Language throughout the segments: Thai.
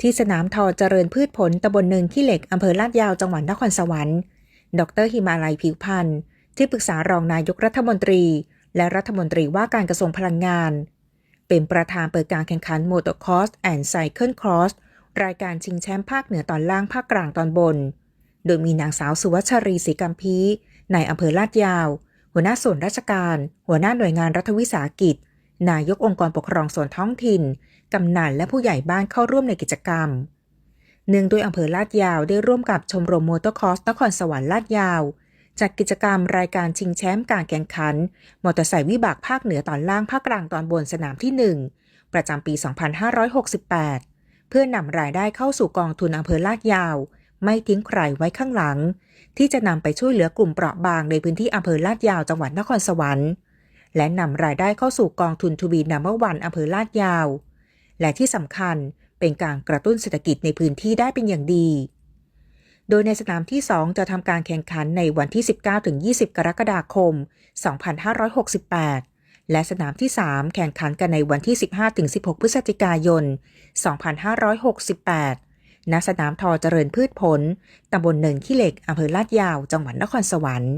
ที่สนามทอเจริญพืชผลตำบลเนินขี้เหล็กอำเภอลาดยาวจังหวัดนครสวรรค์ ดรหิมาลัยผิวพันธ์ที่ปรึกษารองนายกรัฐมนตรี และรัฐมนตรีว่าการกระทรวงพลังงาน เป็นประธานเปิดการแข่งขัน Motocross and Cycle Cross รายการชิงแชมป์ภาคเหนือตอนล่างภาคกลางตอนบน โดยมีนางสาวสุวัชรีศรีกัมพีในอำเภอลาดยาว หัวหน้าส่วนราชการ หัวหน้าหน่วยงานรัฐวิสาหกิจ นายกองค์กรปกครองส่วนท้องถิ่น กำนันและผู้ใหญ่บ้านเข้าร่วมในกิจกรรม เนื่องด้วยอำเภอลาดยาวได้ร่วมกับชมรมมอเตอร์คอร์สนครสวรรค์ลาดยาวจัดกิจกรรมรายการชิงแชมป์การแข่งขัน มอเตอร์ไซค์วิบากภาคเหนือตอนล่างภาคกลางตอนบนสนามที่ 1 ประจำปี 2568 เพื่อนำรายได้เข้าสู่กองทุนอำเภอลาดยาว ไม่ทิ้งใครไว้ข้างหลัง ที่จะนำไปช่วยเหลือกลุ่มเปราะบางในพื้นที่อำเภอลาดยาวจังหวัดนครสวรรค์ และนำรายได้เข้าสู่กองทุนทูบีนัมเบอร์วันอำเภอลาดยาว และที่สำคัญเป็นการกระตุ้นเศรษฐกิจในพื้นที่ได้เป็นอย่างดี โดยในสนามที่ 2 จะทำการแข่งขันในวันที่ 19-20 กรกฎาคม 2568และสนามที่ 3 แข่งขันกันในวันที่ 15-16 พฤศจิกายน 2568 ณ สนามทอเจริญพืชผล ตำบลเนินขี้เหล็ก อำเภอลาดยาว จังหวัดนครสวรรค์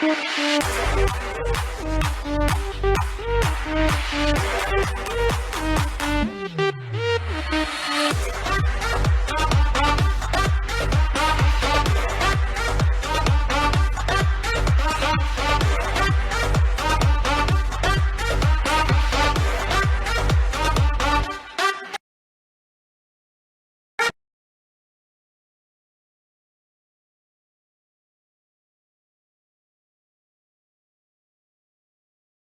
We'll